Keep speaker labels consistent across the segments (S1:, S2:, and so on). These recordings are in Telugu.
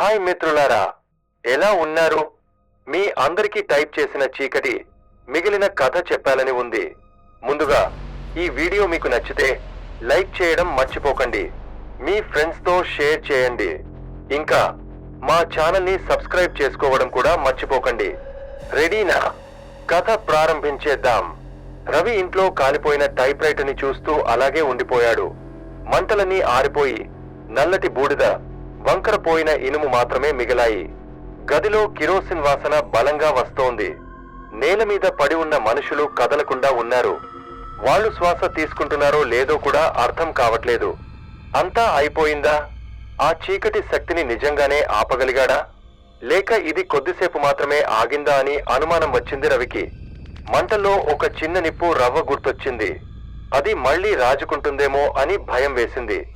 S1: హాయ్ మిత్రులారా ఎలా ఉన్నారు? మీ అందరికీ టైప్ చేసిన చీకటి మిగిలిన కథ చెప్పాలని ఉంది. ముందుగా ఈ వీడియో మీకు నచ్చితే లైక్ చేయడం మర్చిపోకండి. మీ ఫ్రెండ్స్తో షేర్ చేయండి. ఇంకా మా ఛానల్ని సబ్స్క్రైబ్ చేసుకోవడం కూడా మర్చిపోకండి. రెడీనా? కథ ప్రారంభించేద్దాం. రవి ఇంట్లో కాలిపోయిన టైప్ రైటర్ని చూస్తూ అలాగే ఉండిపోయాడు. మంటలన్నీ ఆరిపోయి నల్లటి బూడిద వంకరపోయిన ఇనుము మాత్రమే మిగిలాయి. గదిలో కిరోసిన్ వాసన బలంగా వస్తోంది. నేల మీద పడి ఉన్న మనుషులు కదలకుండా ఉన్నారు. వాళ్ళు శ్వాస తీసుకుంటున్నారో లేదో కూడా అర్థం కావట్లేదు. అంతా అయిపోయిందా? ఆ చీకటి శక్తిని నిజంగానే ఆపగలిగాడా? లేక ఇది కొద్దిసేపు మాత్రమే ఆగిందా అని అనుమానం వచ్చింది రవికి. మంటల్లో ఒక చిన్న నిప్పు రవ్వ గుర్తొచ్చింది. అది మళ్ళీ రాజుకుంటుందేమో అని భయం వేసింది.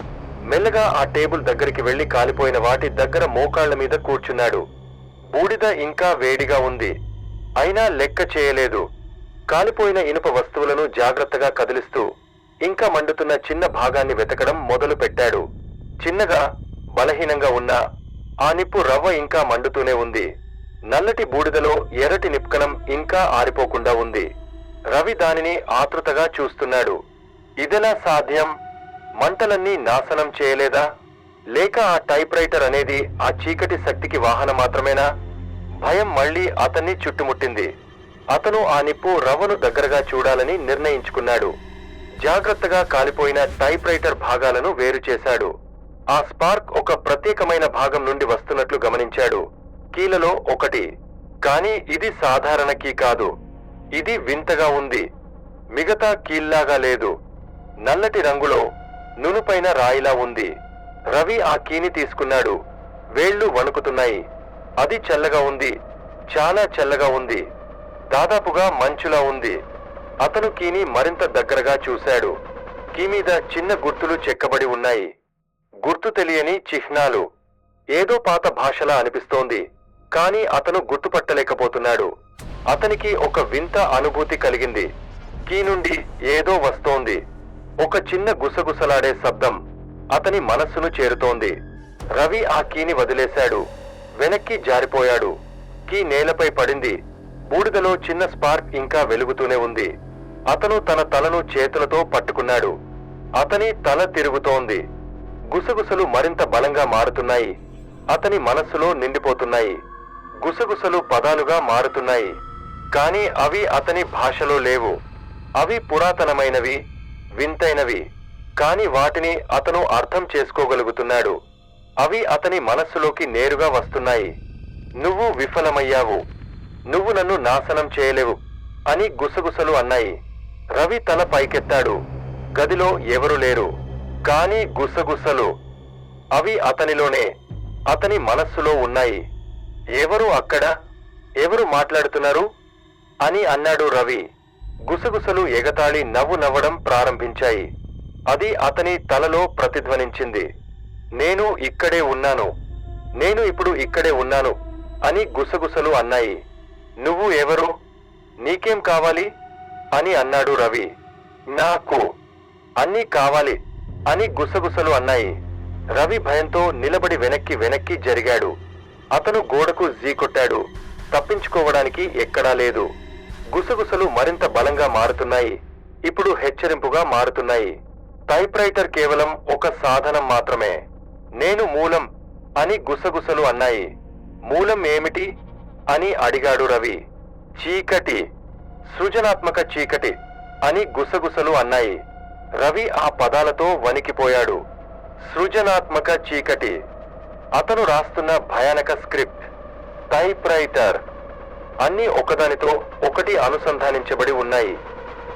S1: మెల్లగా ఆ టేబుల్ దగ్గరికి వెళ్ళి కాలిపోయిన వాటి దగ్గర మోకాళ్ళ మీద కూర్చున్నాడు. బూడిద ఇంకా వేడిగా ఉంది. అయినా లెక్క చేయలేదు. కాలిపోయిన ఇనుప వస్తువులను జాగ్రత్తగా కదిలిస్తూ ఇంకా మండుతున్న చిన్న భాగాన్ని వెతకడం మొదలు పెట్టాడు చిన్నగా బలహీనంగా ఉన్న ఆ నిప్పు రవ్వ ఇంకా మండుతూనే ఉంది. నల్లటి బూడిదలో ఎర్రటి నిప్కణం ఇంకా ఆరిపోకుండా ఉంది. రవి దానిని ఆతృతగా చూస్తున్నాడు. ఇదెలా సాధ్యం? మంటలన్నీ నాశనం చేయలేదా? లేక ఆ టైప్ రైటర్ అనేది ఆ చీకటి శక్తికి వాహనం మాత్రమేనా? భయం మళ్ళీ అతన్ని చుట్టుముట్టింది. అతను ఆ నిప్పు రవ్వను దగ్గరగా చూడాలని నిర్ణయించుకున్నాడు. జాగ్రత్తగా కాలిపోయిన టైప్ రైటర్ భాగాలను వేరు చేశాడు. ఆ స్పార్క్ ఒక ప్రత్యేకమైన భాగం నుండి వస్తున్నట్లు గమనించాడు. కీలలో ఒకటి. కానీ ఇది సాధారణ కీ కాదు. ఇది వింతగా ఉంది. మిగతా కీల్లాగా లేదు. నల్లటి రంగులో నునుపైన రాయిలా ఉంది. రవి ఆ కీని తీసుకున్నాడు. వేళ్ళు వణుకుతున్నాయి. అది చల్లగా ఉంది. చాలా చల్లగా ఉంది. దాదాపుగా మంచులా ఉంది. అతను కీని మరింత దగ్గరగా చూశాడు. కీ మీద చిన్న గుర్తులు చెక్కబడి ఉన్నాయి. గుర్తు తెలియని చిహ్నాలు. ఏదో పాత భాషలా అనిపిస్తోంది. కానీ అతను గుర్తుపట్టలేకపోతున్నాడు. అతనికి ఒక వింత అనుభూతి కలిగింది. కీ నుండి ఏదో వస్తోంది. ఒక చిన్న గుసగుసలాడే శబ్దం అతని మనస్సును చేరుతోంది. రవి ఆ కీని వదిలేశాడు. వెనక్కి జారిపోయాడు. కీ నేలపై పడింది. బూడిదలో చిన్న స్పార్క్ ఇంకా వెలుగుతూనే ఉంది. అతను తన తలను చేతులతో పట్టుకున్నాడు. అతని తల తిరుగుతోంది. గుసగుసలు మరింత బలంగా మారుతున్నాయి. అతని మనస్సులో నిండిపోతున్నాయి. గుసగుసలు పదాలుగా మారుతున్నాయి. కాని అవి అతని భాషలో లేవు. అవి పురాతనమైనవి. వింతైనవి. కాని వాటిని అతను అర్థం చేసుకోగలుగుతున్నాడు. అవి అతని మనస్సులోకి నేరుగా వస్తున్నాయి. నువ్వు విఫలమయ్యావు. నువ్వు నన్ను నాశనం చేయలేవు అని గుసగుసలు అన్నాయి. రవి తల పైకెత్తాడు. గదిలో ఎవరు లేరు. కాని గుసగుసలు. అవి అతనిలోనే. అతని మనస్సులో ఉన్నాయి. ఎవరు అక్కడ? ఎవరు మాట్లాడుతున్నారు? అని అన్నాడు రవి. గుసగుసలు ఎగతాళి నవ్వు నవ్వడం ప్రారంభించాయి. అది అతని తలలో ప్రతిధ్వనించింది. నేను ఇక్కడే ఉన్నాను. నేను ఇప్పుడు ఇక్కడే ఉన్నాను అని గుసగుసలు అన్నాయి. నువ్వు ఎవరు? నీకేం కావాలి? అని అన్నాడు రవి. నాకు. అన్నీ కావాలి అని గుసగుసలు అన్నాయి. రవి భయంతో నిలబడి వెనక్కి వెనక్కి జరిగాడు. అతను గోడకు కొట్టాడు తప్పించుకోవడానికి ఎక్కడా లేదు. గుసగుసలు మరింత బలంగా మారుతున్నాయి. ఇప్పుడు హెచ్చరింపుగా మారుతున్నాయి. టైప్ రైటర్ కేవలం ఒక సాధనం మాత్రమే. నేను మూలం అని గుసగుసలు అన్నాయి. మూలం ఏమిటి అని అడిగాడు రవి. చీకటి సృజనాత్మక చీకటి అని గుసగుసలు అన్నాయి. రవి ఆ పదాలతో వణికిపోయాడు. సృజనాత్మక చీకటి. అతను రాస్తున్న భయానక స్క్రిప్ట్. టైప్ రైటర్ అన్నీ ఒకదానితో ఒకటి అనుసంధానించబడి ఉన్నాయి.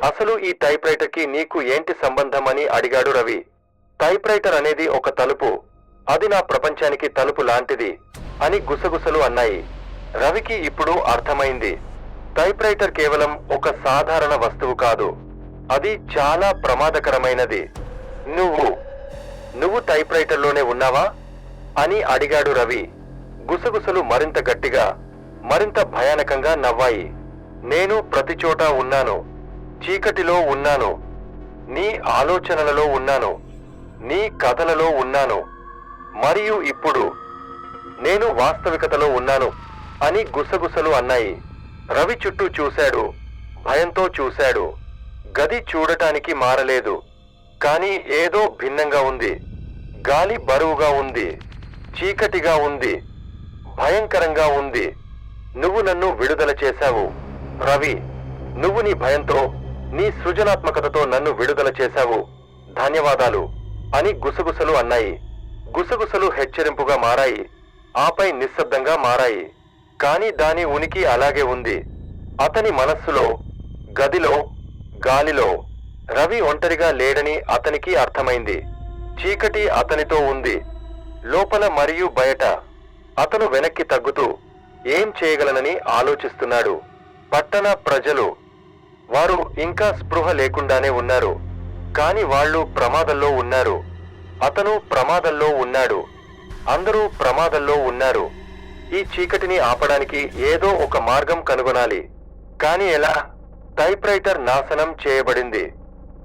S1: అసలు ఈ టైప్ రైటర్కి నీకు ఏంటి సంబంధం అని అడిగాడు రవి. టైప్ రైటర్ అనేది ఒక తలుపు. అది నా ప్రపంచానికి తలుపు లాంటిది అని గుసగుసలు అన్నాయి. రవికి ఇప్పుడు అర్థమైంది. టైప్ రైటర్ కేవలం ఒక సాధారణ వస్తువు కాదు. అది చాలా ప్రమాదకరమైనది. నువ్వు నువ్వు టైప్ రైటర్లోనే ఉన్నావా? అని అడిగాడు రవి. గుసగుసలు మరింత గట్టిగా. మరింత భయానకంగా నవ్వాయి. నేను ప్రతి చోట ఉన్నాను. చీకటిలో ఉన్నాను. నీ ఆలోచనలలో ఉన్నాను. నీ కథలలో ఉన్నాను. మరియు ఇప్పుడు నేను వాస్తవికతలో ఉన్నాను అని గుసగుసలు అన్నాయి. రవి చుట్టూ చూశాడు. భయంతో చూశాడు. గది చూడటానికి మారలేదు. కానీ ఏదో భిన్నంగా ఉంది. గాలి బరువుగా ఉంది. చీకటిగా ఉంది. భయంకరంగా ఉంది. నువ్వు నన్ను విడుదల చేశావు. రవి నువ్వు నీ భయంతో నీ సృజనాత్మకతతో నన్ను విడుదల చేశావు. ధన్యవాదాలు. అని గుసగుసలు అన్నాయి. గుసగుసలు హెచ్చరింపుగా మారాయి. ఆపై నిశ్శబ్దంగా మారాయి. కాని దాని ఉనికి అలాగే ఉంది. అతని మనస్సులో గదిలో గాలిలో రవి ఒంటరిగా లేడని అతనికి అర్థమైంది. చీకటి అతనితో ఉంది. లోపల మరియు బయట అతను వెనక్కి తగ్గుతూ ఏం చేయగలనని ఆలోచిస్తున్నాడు. పట్టణ ప్రజలు వారు ఇంకా స్పృహ లేకుండానే ఉన్నారు. కాని వాళ్ళు ప్రమాదంలో ఉన్నారు. అతను ప్రమాదంలో ఉన్నాడు. అందరూ ప్రమాదంలో ఉన్నారు. ఈ చీకటిని ఆపడానికి ఏదో ఒక మార్గం కనుగొనాలి. కాని ఎలా? టైప్రైటర్ నాశనం చేయబడింది.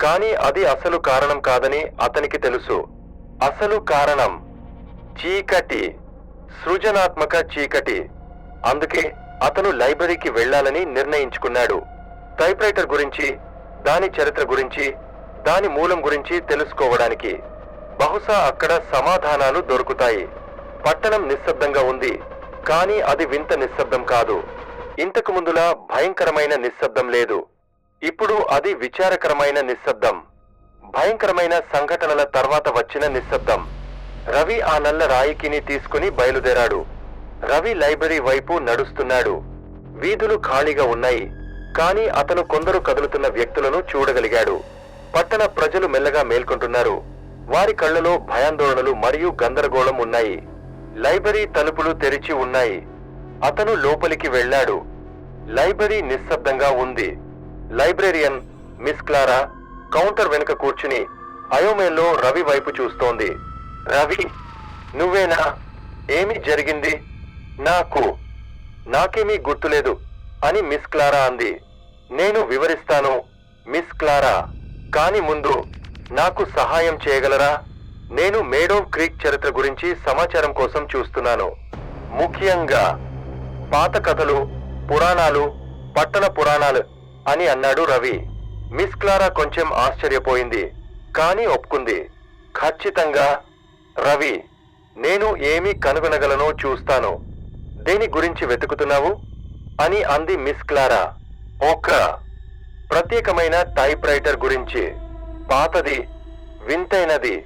S1: కాని అది అసలు కారణం కాదని అతనికి తెలుసు. అసలు కారణం చీకటి. సృజనాత్మక చీకటి. అందుకే అతను లైబ్రరీకి వెళ్ళాలని నిర్ణయించుకున్నాడు. టైప్రైటర్ గురించి దాని చరిత్ర గురించి దాని మూలం గురించి తెలుసుకోవడానికి. బహుశా అక్కడ సమాధానాలు దొరుకుతాయి. పట్టణం నిశ్శబ్దంగా ఉంది కానీ అది వింత నిశ్శబ్దం కాదు. ఇంతకు ముందులా భయంకరమైన నిశ్శబ్దం లేదు. ఇప్పుడు అది విచారకరమైన నిశ్శబ్దం. భయంకరమైన సంఘటనల తర్వాత వచ్చిన నిశ్శబ్దం. రవి ఆ నల్ల రాయికిని తీసుకుని బయలుదేరాడు. రవి లైబ్రరీ వైపు నడుస్తున్నాడు. వీధులు ఖాళీగా ఉన్నాయి. కానీ అతను కొందరు కదులుతున్న వ్యక్తులను చూడగలిగాడు. పట్టణ ప్రజలు మెల్లగా మేల్కొంటున్నారు. వారి కళ్ళలో భయాందోళనలు మరియు గందరగోళం ఉన్నాయి. లైబ్రరీ తలుపులు తెరిచి ఉన్నాయి. అతను లోపలికి వెళ్ళాడు. లైబ్రరీ నిశ్శబ్దంగా ఉంది. లైబ్రేరియన్ మిస్ క్లారా కౌంటర్ వెనుక కూర్చుని అయోమయంలో రవి వైపు చూస్తోంది. రవి నువ్వేనా? ఏమి జరిగింది? నాకు నాకేమీ గుర్తులేదు అని మిస్ క్లారా అంది. నేను వివరిస్తాను మిస్ క్లారా కాని ముందు నాకు సహాయం చేయగలరా? నేను మేడో క్రీక్ చరిత్ర గురించి సమాచారం కోసం చూస్తున్నాను. ముఖ్యంగా పాత కథలు పురాణాలు పట్టణ పురాణాలు అని అన్నాడు రవి. మిస్ క్లారా కొంచెం ఆశ్చర్యపోయింది కానీ ఒప్పుకుంది. ఖచ్చితంగా రవి నేను ఏమి కనుగొనగలనో చూస్తాను. దేని గురించి వెతుకుతున్నావు? అని అంది మిస్ క్లారా. ఒక ప్రత్యేకమైన టైప్ రైటర్ గురించి. పాతది వింతైనది.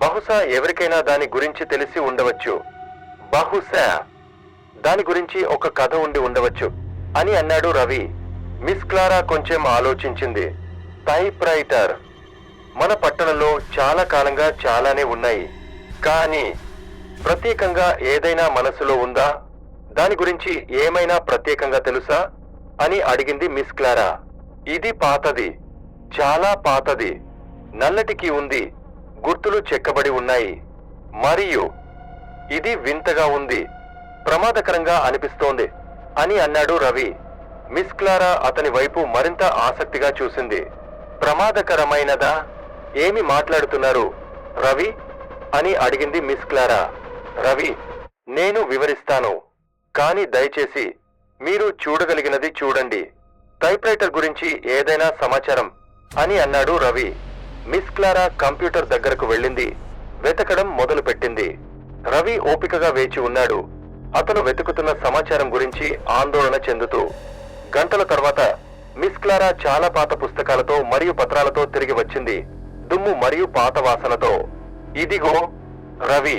S1: బహుశా ఎవరికైనా దాని గురించి తెలిసి ఉండవచ్చు. బహుశా దాని గురించి ఒక కథ ఉండి ఉండవచ్చు అని అన్నాడు రవి. మిస్ క్లారా కొంచెం ఆలోచించింది. టైప్ రైటర్ మన పట్టణంలో చాలా కాలంగా చాలానే ఉన్నాయి. కానీ ప్రత్యేకంగా ఏదైనా మనసులో ఉందా? దాని గురించి ఏమైనా ప్రత్యేకంగా తెలుసా? అని అడిగింది మిస్ క్లారా. ఇది పాతది చాలా పాతది నల్లటికి ఉంది గుర్తులు చెక్కబడి ఉన్నాయి మరియు ఇది వింతగా ఉంది ప్రమాదకరంగా అనిపిస్తోంది అని అన్నాడు రవి. మిస్ క్లారా అతని వైపు మరింత ఆసక్తిగా చూసింది. ప్రమాదకరమైనదా? ఏమి మాట్లాడుతున్నారు రవి? అని అడిగింది మిస్ క్లారా. రవి నేను వివరిస్తాను. కానీ దయచేసి మీరు చూడగలిగినది చూడండి. టైప్రైటర్ గురించి ఏదైనా సమాచారం అని అన్నాడు రవి. మిస్ క్లారా కంప్యూటర్ దగ్గరకు వెళ్ళింది. వెతకడం మొదలుపెట్టింది. రవి ఓపికగా వేచి ఉన్నాడు. అతను వెతుకుతున్న సమాచారం గురించి ఆందోళన చెందుతూ గంటల తర్వాత మిస్ క్లారా చాలా పాత పుస్తకాలతో మరియు పత్రాలతో తిరిగి వచ్చింది. దుమ్ము మరియు పాత వాసనతో. ఇదిగో రవి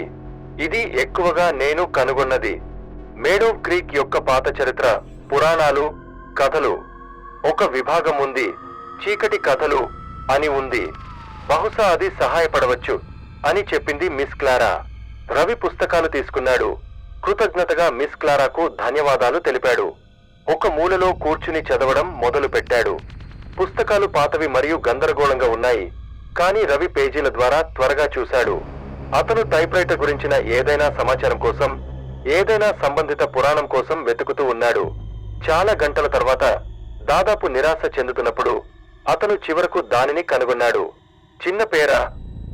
S1: ఇది ఎక్కువగా నేను కనుగొన్నది. మేడో క్రీక్ యొక్క పాత చరిత్ర పురాణాలు కథలు. ఒక విభాగం ఉంది. చీకటి కథలు అని ఉంది. బహుశా అది సహాయపడవచ్చు అని చెప్పింది మిస్ క్లారా. రవి పుస్తకాలు తీసుకున్నాడు. కృతజ్ఞతగా మిస్ క్లారాకు ధన్యవాదాలు తెలిపాడు. ఒక మూలలో కూర్చుని చదవడం మొదలు పెట్టాడు పుస్తకాలు పాతవి మరియు గందరగోళంగా ఉన్నాయి. కానీ రవి పేజీల ద్వారా త్వరగా చూశాడు. అతను టైప్రైటర్ గురించిన ఏదైనా సమాచారం కోసం ఏదైనా సంబంధిత పురాణం కోసం వెతుకుతూ ఉన్నాడు. చాలా గంటల తర్వాత దాదాపు నిరాశ చెందుతున్నప్పుడు అతను చివరకు దానిని కనుగొన్నాడు. చిన్న పేర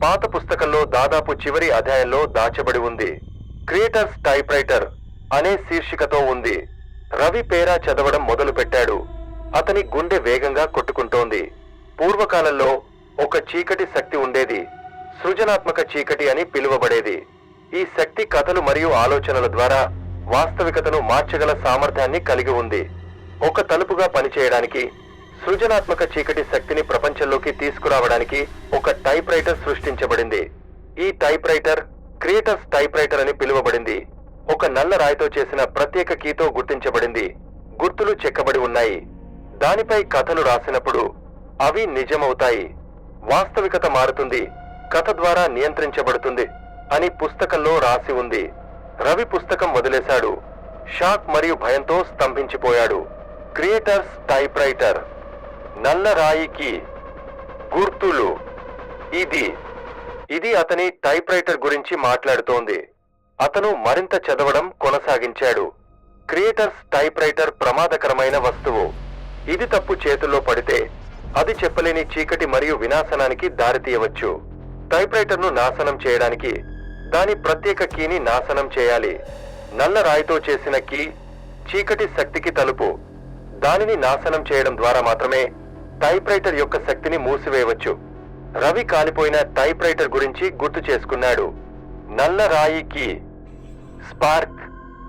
S1: పాత పుస్తకంలో దాదాపు చివరి అధ్యాయంలో దాచబడి ఉంది. క్రియేటర్స్ టైప్ రైటర్ అనే శీర్షికతో ఉంది. రవి పేరా చదవడం మొదలు పెట్టాడు అతని గుండె వేగంగా కొట్టుకుంటోంది. పూర్వకాలంలో ఒక చీకటి శక్తి ఉండేది. సృజనాత్మక చీకటి అని పిలువబడేది. ఈ శక్తి కథలు మరియు ఆలోచనల ద్వారా వాస్తవికతను మార్చగల సామర్థ్యాన్ని కలిగి ఉంది. ఒక తలుపుగా పనిచేయడానికి సృజనాత్మక చీకటి శక్తిని ప్రపంచంలోకి తీసుకురావడానికి ఒక టైప్ రైటర్ సృష్టించబడింది. ఈ typewriter creators typewriter అని పిలువబడింది. ఒక నల్ల రాయితో చేసిన ప్రత్యేక కీతో గుర్తించబడింది. గుర్తులు చెక్కబడి ఉన్నాయి. దానిపై కథలు రాసినప్పుడు అవి నిజమవుతాయి. వాస్తవికత మారుతుంది. కథ ద్వారా నియంత్రించబడుతుంది. అని పుస్తకంలో రాసి ఉంది. రవి పుస్తకం వదిలేశాడు. షాక్ మరియు భయంతో స్తంభించిపోయాడు. క్రియేటర్స్ టైప్ రైటర్ నల్ల రాయికి గుర్తులు. ఇది ఇది అతని టైప్ రైటర్ గురించి మాట్లాడుతోంది. అతను మరింత చదవడం కొనసాగించాడు. క్రియేటర్స్ టైప్ రైటర్ ప్రమాదకరమైన వస్తువు. ఇది తప్పు చేతుల్లో పడితే అది చెప్పలేని చీకటి మరియు వినాశనానికి దారితీయవచ్చు. టైప్ రైటర్ను నాశనం చేయడానికి దాని ప్రత్యేక కీని నాశనం చేయాలి. నల్ల రాయితో చేసిన కీ చీకటి శక్తికి తలుపు. దానిని నాశనం చేయడం ద్వారా మాత్రమే టైప్ రైటర్ యొక్క శక్తిని మూసివేయవచ్చు. రవి కాలిపోయిన టైప్ రైటర్ గురించి గుర్తు చేసుకున్నాడు. నల్ల రాయి కీ స్పార్క్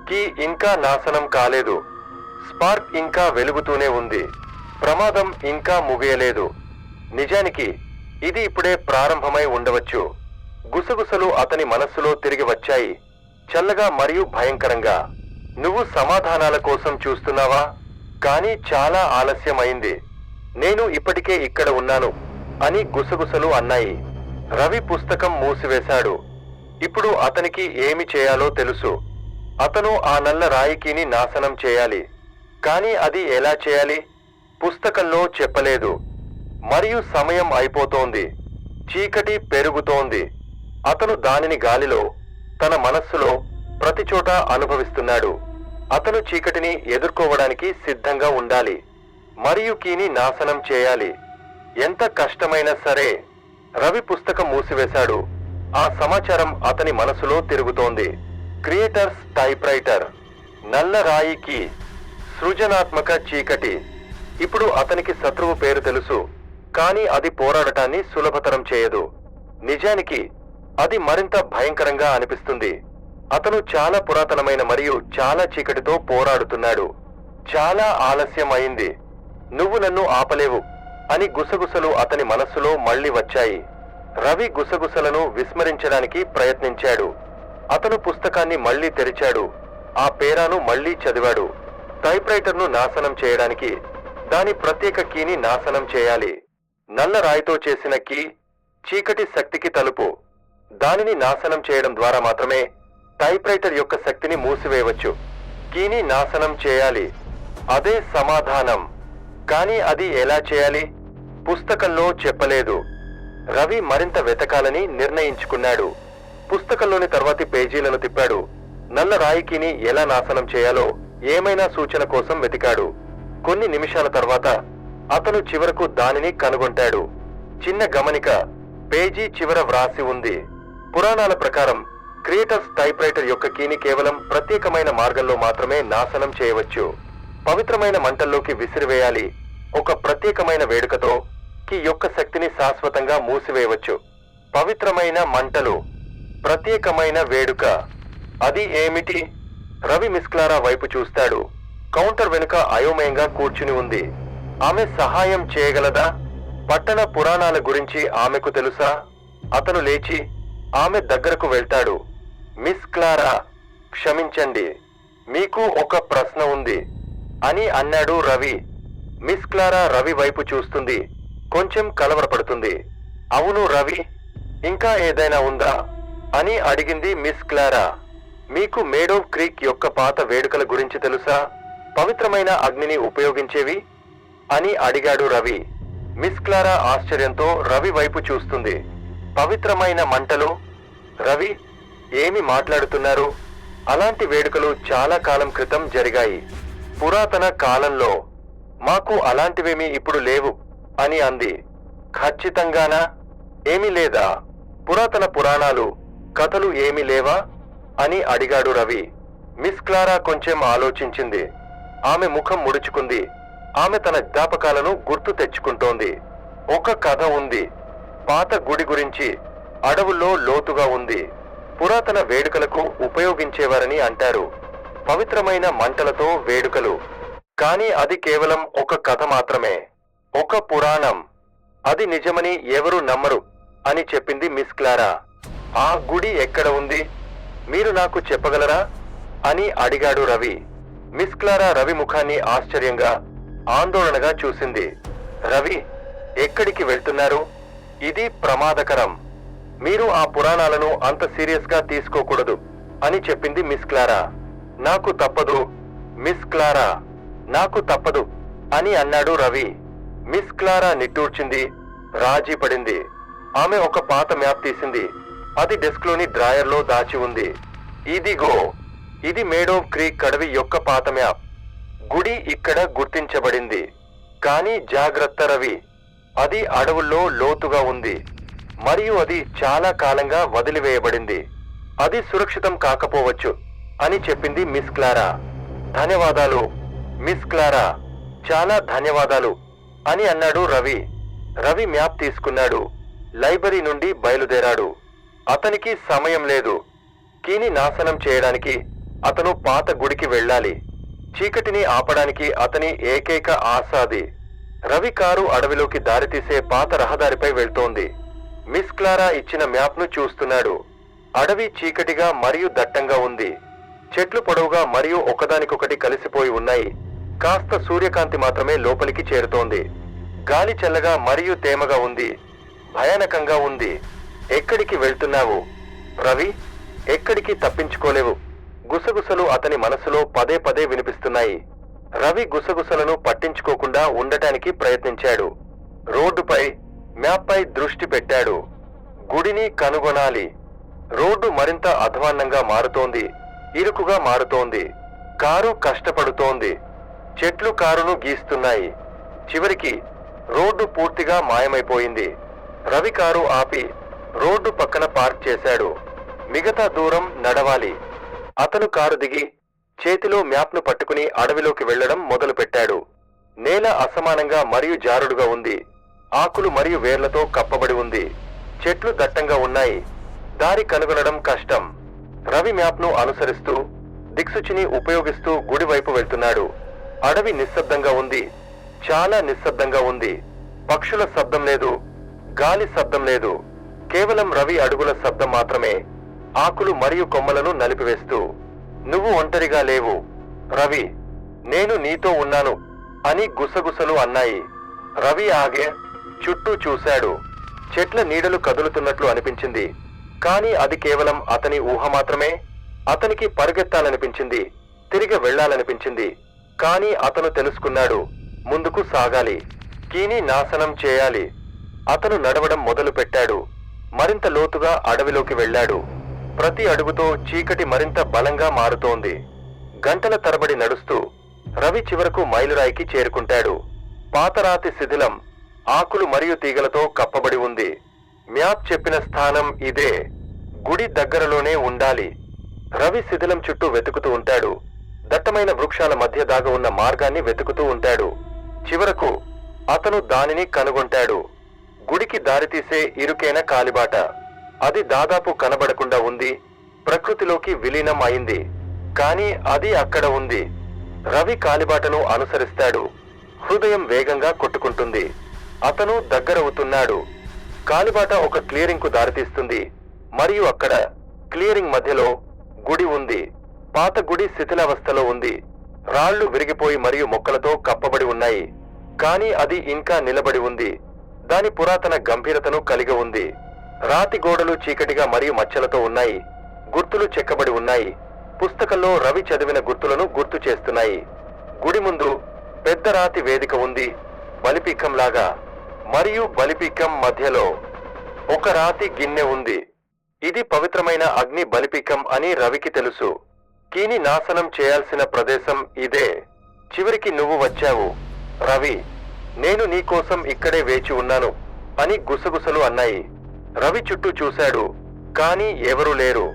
S1: కీ ఇంకా నాశనం కాలేదు. స్పార్క్ ఇంకా వెలుగుతూనే ఉంది. ప్రమాదం ఇంకా ముగియలేదు. నిజానికి ఇది ఇప్పుడే ప్రారంభమై ఉండవచ్చు. గుసగుసలు అతని మనస్సులో తిరిగి వచ్చాయి. చల్లగా మరియు భయంకరంగా. నువ్వు సమాధానాల కోసం చూస్తున్నావా? కానీ చాలా ఆలస్యం అయింది నేను ఇప్పటికే ఇక్కడ ఉన్నాను అని గుసగుసలు అన్నాయి. రవి పుస్తకం మూసివేశాడు. ఇప్పుడు అతనికి ఏమి చేయాలో తెలుసు. అతను ఆ నల్ల రాయికీని నాశనం చేయాలి. కానీ అది ఎలా చేయాలి? పుస్తకంలో చెప్పలేదు. మరియు సమయం అయిపోతోంది. చీకటి పెరుగుతోంది. అతను దానిని గాలిలో తన మనస్సులో ప్రతి చోట అనుభవిస్తున్నాడు. అతను చీకటిని ఎదుర్కోవడానికి సిద్ధంగా ఉండాలి. మరియు కీని నాశనం చేయాలి. ఎంత కష్టమైనా సరే రవి పుస్తకం మూసివేశాడు. ఆ సమాచారం అతని మనసులో తిరుగుతోంది. క్రియేటర్స్ టైప్ రైటర్ నల్ల రాయికి సృజనాత్మక చీకటి. ఇప్పుడు అతనికి శత్రువు పేరు తెలుసు. కానీ అది పోరాడటాన్ని సులభతరం చేయదు. నిజానికి అది మరింత భయంకరంగా అనిపిస్తుంది. అతను చాలా పురాతనమైన మరియు చాలా చీకటితో పోరాడుతున్నాడు. చాలా ఆలస్యం అయింది నువ్వు నన్ను ఆపలేవు అని గుసగుసలు అతని మనస్సులో మళ్ళీ వచ్చాయి. రవి గుసగుసలను విస్మరించడానికి ప్రయత్నించాడు. అతను పుస్తకాన్ని మళ్ళీ తెరిచాడు. ఆ పేరాను మళ్ళీ చదివాడు. టైప్రైటర్ను నాశనం చేయడానికి దాని ప్రత్యేక కీని నాశనం చేయాలి. నల్ల రాయితో చేసిన కీ చీకటి శక్తికి తలుపు. దానిని నాశనం చేయడం ద్వారా మాత్రమే టైప్ రైటర్ యొక్క శక్తిని మూసివేయవచ్చు. కీని నాశనం చేయాలి. అదే సమాధానం. కానీ అది ఎలా చేయాలి? పుస్తకంలో చెప్పలేదు. రవి మరింత వెతకాలని నిర్ణయించుకున్నాడు. పుస్తకంలోని తర్వాతి పేజీలను తిప్పాడు. నల్ల రాయికీని ఎలా నాశనం చేయాలో ఏమైనా సూచన కోసం వెతికాడు. కొన్ని నిమిషాల తర్వాత అతను చివరకు దానిని కనుగొంటాడు. చిన్న గమనిక పేజీ చివర వ్రాసి ఉంది. పురాణాల ప్రకారం క్రియేటర్స్ టైప్ రైటర్ యొక్క కీని కేవలం ప్రత్యేకమైన మార్గంలో మాత్రమే నాశనం చేయవచ్చు. పవిత్రమైన మంటల్లోకి విసిరివేయాలి. ఒక ప్రత్యేకమైన వేడుకతో కీ యొక్క శక్తిని శాశ్వతంగా మూసివేయవచ్చు. పవిత్రమైన మంటలు ప్రత్యేకమైన వేడుక. అది ఏమిటి? రవి మిస్క్లారా వైపు చూస్తాడు. కౌంటర్ వెనుక అయోమయంగా కూర్చుని ఉంది. ఆమె సహాయం చేయగలదా? పట్టణ పురాణాల గురించి ఆమెకు తెలుసా? అతను లేచి ఆమె దగ్గరకు వెళ్తాడు. మిస్ క్లారా క్షమించండి. మీకు ఒక ప్రశ్న ఉంది అని అన్నాడు రవి. మిస్ క్లారా రవి వైపు చూస్తుంది. కొంచెం కలవరపడుతుంది. అవును రవి ఇంకా ఏదైనా ఉందా? అని అడిగింది మిస్ క్లారా. మీకు మేడో క్రీక్ యొక్క పాత వేడుకల గురించి తెలుసా? పవిత్రమైన అగ్నిని ఉపయోగించేవి? అని అడిగాడు రవి. మిస్ క్లారా ఆశ్చర్యంతో రవి వైపు చూస్తుంది. పవిత్రమైన మంటలు రవి ఏమి మాట్లాడుతున్నారు? అలాంటి వేడుకలు చాలా కాలం క్రితం జరిగాయి. పురాతన కాలంలో మాకు అలాంటివేమీ ఇప్పుడు లేవు అని అంది. ఖచ్చితంగానా? ఏమీ లేదా? పురాతన పురాణాలు కథలు ఏమీ లేవా అని అడిగాడు రవి. మిస్ క్లారా కొంచెం ఆలోచించింది. ఆమె ముఖం ముడుచుకుంది. ఆమె తన జ్ఞాపకాలను గుర్తు తెచ్చుకుంటోంది. ఒక కథ ఉంది. పాత గుడి గురించి అడవుల్లో లోతుగా ఉంది. పురాతన వేడుకలకు ఉపయోగించేవారని అంటారు. పవిత్రమైన మంటలతో వేడుకలు. కానీ అది కేవలం ఒక కథ మాత్రమే. ఒక పురాణం. అది నిజమని ఎవరు నమ్మరు అని చెప్పింది మిస్ క్లారా. ఆ గుడి ఎక్కడ ఉంది? మీరు నాకు చెప్పగలరా? అని అడిగాడు రవి. మిస్ క్లారా రవి ముఖాన్ని ఆశ్చర్యంగా ఆందోళనగా చూసింది. రవి ఎక్కడికి వెళ్తున్నారు? ఇది ప్రమాదకరం. మీరు ఆ పురాణాలను అంత సీరియస్గా తీసుకోకూడదు అని చెప్పింది మిస్ క్లారా. నాకు తప్పదు. మిస్ క్లారా నాకు తప్పదు అని అన్నాడు రవి. మిస్ క్లారా నిట్టూర్చింది. రాజీ పడింది. ఆమె ఒక పాత మ్యాప్ తీసింది. అది డెస్క్లోని డ్రాయర్లో దాచి ఉంది. ఇదిగో ఇది మేడో క్రీక్ కడవి యొక్క పాత మ్యాప్. గుడి ఇక్కడ గుర్తించబడింది. కానీ జాగ్రత్త రవి అది అడవుల్లో లోతుగా ఉంది మరియు అది చాలా కాలంగా వదిలివేయబడింది. అది సురక్షితం కాకపోవచ్చు అని చెప్పింది మిస్ క్లారా. ధన్యవాదాలు మిస్ క్లారా. చాలా ధన్యవాదాలు అని అన్నాడు రవి. రవి మ్యాప్ తీసుకున్నాడు. లైబ్రరీ నుండి బయలుదేరాడు. అతనికి సమయం లేదు. కీని నాశనం చేయడానికి అతను పాత గుడికి వెళ్ళాలి. చీకటిని ఆపడానికి అతని ఏకైక ఆశ అది రవి కారు అడవిలోకి దారితీసే పాత రహదారిపై వెళ్తోంది. మిస్ క్లారా ఇచ్చిన మ్యాప్ను చూస్తున్నాడు. అడవి చీకటిగా మరియు దట్టంగా ఉంది. చెట్లు పొడవుగా మరియు ఒకదానికొకటి కలిసిపోయి ఉన్నాయి. కాస్త సూర్యకాంతి మాత్రమే లోపలికి చేరుతోంది. గాలి చల్లగా మరియు తేమగా ఉంది. భయానకంగా ఉంది. ఎక్కడికి వెళ్తున్నావు? రవి ఎక్కడికి తప్పించుకోలేవు. గుసగుసలు అతని మనసులో పదే పదే వినిపిస్తున్నాయి. రవి గుసగుసలను పట్టించుకోకుండా ఉండటానికి ప్రయత్నించాడు. రోడ్డుపై మ్యాప్పై దృష్టి పెట్టాడు. గుడిని కనుగొనాలి. రోడ్డు మరింత అధ్వాన్నంగా మారుతోంది. ఇరుకుగా మారుతోంది. కారు కష్టపడుతోంది. చెట్లు కారును గీస్తున్నాయి. చివరికి రోడ్డు పూర్తిగా మాయమైపోయింది. రవి కారు ఆపి రోడ్డు పక్కన పార్క్ చేశాడు. మిగతా దూరం నడవాలి. అతను కారు దిగి చేతిలో మ్యాప్ను పట్టుకుని అడవిలోకి వెళ్ళడం మొదలుపెట్టాడు. నేల అసమానంగా మరియు జారుడుగా ఉంది. ఆకులు మరియు వేర్లతో కప్పబడి ఉంది. చెట్లు దట్టంగా ఉన్నాయి. దారి కనుగొనడం కష్టం. రవి మ్యాప్ను అనుసరిస్తూ దిక్సుచిని ఉపయోగిస్తూ గుడివైపు వెళ్తున్నాడు. అడవి నిశ్శబ్దంగా ఉంది. చాలా నిశ్శబ్దంగా ఉంది. పక్షుల శబ్దం లేదు. గాలి శబ్దం లేదు. కేవలం రవి అడుగుల శబ్దం మాత్రమే. ఆకులు మరియు కొమ్మలను నలిపివేస్తూ నువ్వు ఒంటరిగా లేవు. రవి నేను నీతో ఉన్నాను అని గుసగుసలు అన్నాయి. రవి ఆగే చుట్టూ చూశాడు. చెట్ల నీడలు కదులుతున్నట్లు అనిపించింది. కానీ అది కేవలం అతని ఊహ మాత్రమే. అతనికి పరిగెత్తాలనిపించింది. తిరిగి వెళ్ళాలనిపించింది. కానీ అతను తెలుసుకున్నాడు. ముందుకు సాగాలి. కీని నాశనం చేయాలి. అతను నడవడం మొదలు పెట్టాడు మరింత లోతుగా అడవిలోకి వెళ్ళాడు. ప్రతి అడుగుతో చీకటి మరింత బలంగా మారుతోంది. గంటల తరబడి నడుస్తూ రవి చివరకు మైలురాయికి చేరుకుంటాడు. పాతరాతి శిథిలం ఆకులు మరియు తీగలతో కప్పబడి ఉంది. మ్యాప్ చెప్పిన స్థానం ఇదే. గుడి దగ్గరలోనే ఉండాలి. రవి శిథిలం చుట్టూ వెతుకుతూ ఉంటాడు. దట్టమైన వృక్షాల మధ్య దాగ ఉన్న మార్గాన్ని వెతుకుతూ ఉంటాడు. చివరకు అతను దానిని కనుగొంటాడు. గుడికి దారితీసే ఇరుకైన కాలిబాట. అది దాదాపు కనబడకుండా ఉంది. ప్రకృతిలోకి విలీనం అయింది. కానీ అది అక్కడ ఉంది. రవి కాలిబాటను అనుసరిస్తాడు. హృదయం వేగంగా కొట్టుకుంటుంది. అతను దగ్గరవుతున్నాడు. కాలిబాట ఒక క్లియరింగ్కు దారితీస్తుంది. మరియు అక్కడ క్లియరింగ్ మధ్యలో గుడి ఉంది. పాత గుడి శిథిలావస్థలో ఉంది. రాళ్ళు విరిగిపోయి మరియు మొక్కలతో కప్పబడి ఉన్నాయి. కానీ అది ఇంకా నిలబడి ఉంది. దాని పురాతన గంభీరతను కలిగి ఉంది. రాతి గోడలు చీకటిగా మరియు మచ్చలతో ఉన్నాయి. గుర్తులు చెక్కబడి ఉన్నాయి. పుస్తకంలో రవి చదివిన గుర్తులను గుర్తు చేస్తున్నాయి. గుడి ముందు పెద్ద రాతి వేదిక ఉంది. బలిపీకంలాగా మరియు బలిపీకం మధ్యలో ఒక రాతి గిన్నె ఉంది. ఇది పవిత్రమైన అగ్ని బలిపీకం అని రవికి తెలుసు. కీని నాశనం చేయాల్సిన ప్రదేశం ఇదే. చివరికి నువ్వు వచ్చావు. రవి నేను నీకోసం ఇక్కడే వేచి ఉన్నాను అని గుసగుసలు అన్నాయి. రవి చుట్టూ చూశాడు కానీ ఎవరూ లేరు.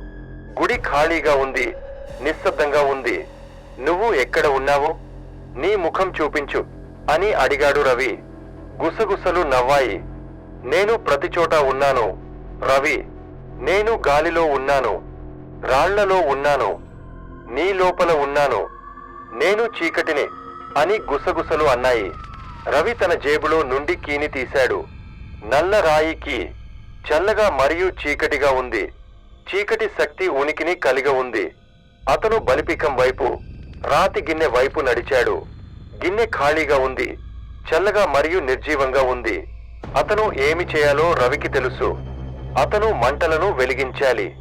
S1: గుడి ఖాళీగా ఉంది నిశ్శబ్దంగా ఉంది. నువ్వు ఎక్కడ ఉన్నావు? నీ ముఖం చూపించు అని అడిగాడు రవి. గుసగుసలు నవ్వాయి. నేను ప్రతి చోట ఉన్నాను. రవి నేను గాలిలో ఉన్నాను. రాళ్ళలో ఉన్నాను. నీ లోపల ఉన్నాను. నేను చీకటిని అని గుసగుసలు అన్నాయి. రవి తన జేబులో నుండి కీని తీశాడు. నల్ల రాయికి చల్లగా మరియు చీకటిగా ఉంది. చీకటి శక్తి ఉనికిని కలిగి ఉంది. అతను బలిపికం వైపు రాతి గిన్నె వైపు నడిచాడు. గిన్నె ఖాళీగా ఉంది. చల్లగా మరియు నిర్జీవంగా ఉంది. అతను ఏమి చేయాలో రవికి తెలుసు. అతను మంటలను వెలిగించాలి.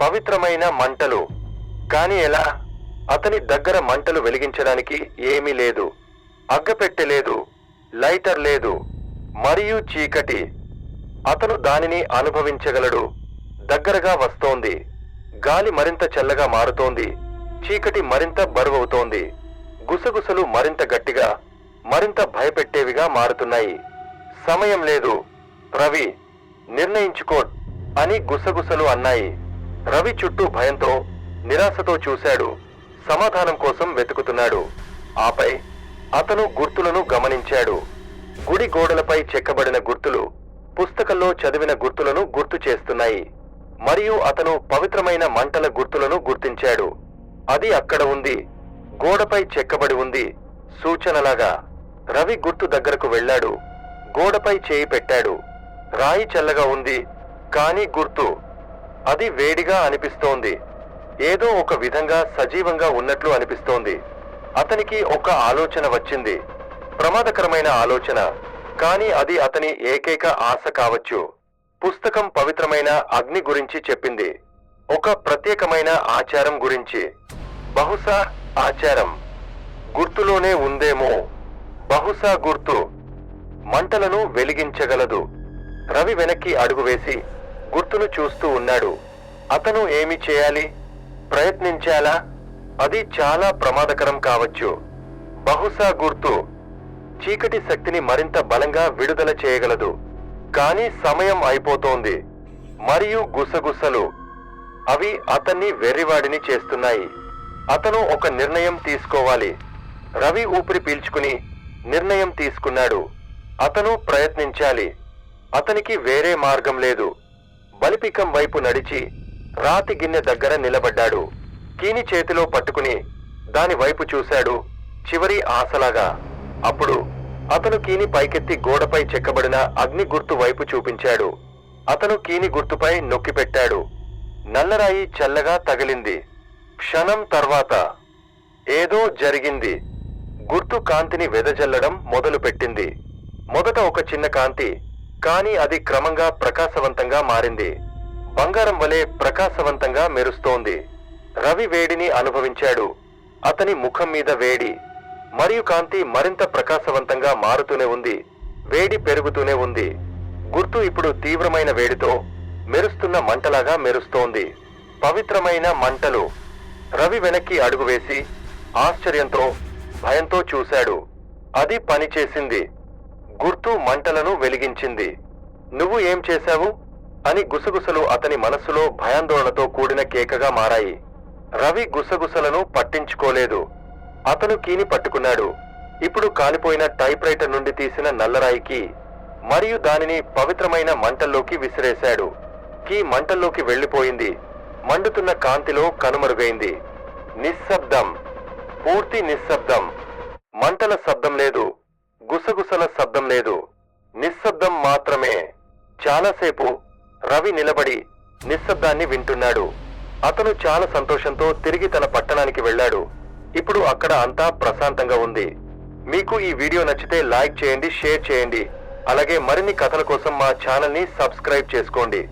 S1: పవిత్రమైన మంటలు. కాని ఎలా? అతని దగ్గర మంటలు వెలిగించడానికి ఏమీ లేదు. అగ్గపెట్టె లేదు. లైటర్ లేదు. మరియు చీకటి. అతను దానిని అనుభవించగలడు. దగ్గరగా వస్తోంది. గాలి మరింత చల్లగా మారుతోంది. చీకటి మరింత బరువవుతోంది. గుసగుసలు మరింత గట్టిగా మరింత భయపెట్టేవిగా మారుతున్నాయి. సమయం లేదు. రవి నిర్ణయించుకో అని గుసగుసలు అన్నాయి. రవి చుట్టూ భయంతో నిరాశతో చూశాడు. సమాధానం కోసం వెతుకుతున్నాడు. ఆపై అతను గుర్తులను గమనించాడు. గుడి గోడలపై చెక్కబడిన గుర్తులు పుస్తకంలో చదివిన గుర్తులను గుర్తు చేస్తున్నాయి. మరియు అతను పవిత్రమైన మంటల గుర్తులను గుర్తించాడు. అది అక్కడ ఉంది. గోడపై చెక్కబడి ఉంది. సూచనలాగా. రవి గుర్తు దగ్గరకు వెళ్ళాడు. గోడపై చేయి పెట్టాడు. రాయి చల్లగా ఉంది. కానీ గుర్తు. అది వేడిగా అనిపిస్తోంది. ఏదో ఒక విధంగా సజీవంగా ఉన్నట్లు అనిపిస్తోంది. అతనికి ఒక ఆలోచన వచ్చింది. ప్రమాదకరమైన ఆలోచన. కానీ అది అతని ఏకైక ఆశ కావచ్చు. పుస్తకం పవిత్రమైన అగ్ని గురించి చెప్పింది. ఒక ప్రత్యేకమైన ఆచారం గురించి. బహుశా ఆచారం గుర్తులోనే ఉందేమో. బహుశా గుర్తు మంటలను వెలిగించగలదు. రవి వెనక్కి అడుగు వేసి గుర్తును చూస్తూ ఉన్నాడు. అతను ఏమి చేయాలి? ప్రయత్నించాలా? అది చాలా ప్రమాదకరం కావచ్చు. బహుశా గుర్తు చీకటి శక్తిని మరింత బలంగా విడుదల చేయగలదు. కానీ సమయం అయిపోతోంది. మరియు గుసగుసలు. అవి అతన్ని వెర్రివాడిని చేస్తున్నాయి. అతను ఒక నిర్ణయం తీసుకోవాలి. రవి ఊపిరి పీల్చుకుని నిర్ణయం తీసుకున్నాడు. అతను ప్రయత్నించాలి. అతనికి వేరే మార్గం లేదు. బలిపికం వైపు నడిచి రాతి గిన్నె దగ్గర నిలబడ్డాడు. కీని చేతిలో పట్టుకుని దాని వైపు చూశాడు చివరి ఆశలాగా. అప్పుడు అతను కీని పైకెత్తి గోడపై చెక్కబడిన అగ్ని గుర్తు వైపు చూపించాడు. అతను కీని గుర్తుపై నొక్కిపెట్టాడు నల్లరాయి చల్లగా తగిలింది. క్షణం తర్వాత ఏదో జరిగింది. గుర్తు కాంతిని వెదజల్లడం మొదలుపెట్టింది మొదట ఒక చిన్న కాంతి కానీ అది క్రమంగా ప్రకాశవంతంగా మారింది. బంగారం వలె ప్రకాశవంతంగా మెరుస్తోంది. రవి వేడిని అనుభవించాడు. అతని ముఖం మీద వేడి మరియు కాంతి మరింత ప్రకాశవంతంగా మారుతూనే ఉంది వేడి పెరుగుతూనే ఉంది. గుర్తు ఇప్పుడు తీవ్రమైన వేడితో మెరుస్తున్న మంటలాగా మెరుస్తోంది. పవిత్రమైన మంటలు. రవి వెనక్కి అడుగు వేసి ఆశ్చర్యంతో భయంతో చూశాడు. అది పనిచేసింది గుర్తు మంటలను వెలిగించింది. నువ్వు ఏం చేశావు? అని గుసగుసలు అతని మనస్సులో భయాందోళనతో కూడిన కేకగా మారాయి. రవి గుసగుసలను పట్టించుకోలేదు. అతను కీని పట్టుకున్నాడు. ఇప్పుడు కాలిపోయిన టైప్ రైటర్ నుండి తీసిన నల్లరాయికి మరియు దానిని పవిత్రమైన మంటల్లోకి విసిరేశాడు. కీ మంటల్లోకి వెళ్ళిపోయింది మండుతున్న కాంతిలో కనుమరుగైంది. నిశ్శబ్దం. పూర్తి నిశ్శబ్దం. మంటల శబ్దం లేదు. గుసగుసల శబ్దం లేదు. నిశ్శబ్దం మాత్రమే. చాలాసేపు రవి నిలబడి నిశ్శబ్దాన్ని వింటున్నాడు. అతను చాలా సంతోషంతో తిరిగి తన పట్టణానికి వెళ్ళాడు. ఇప్పుడు అక్కడ అంతా ప్రశాంతంగా ఉంది. మీకు ఈ వీడియో నచ్చితే లైక్ చేయండి షేర్ చేయండి. అలాగే మరిన్ని కథల కోసం మా ఛానల్ని సబ్స్క్రైబ్ చేసుకోండి.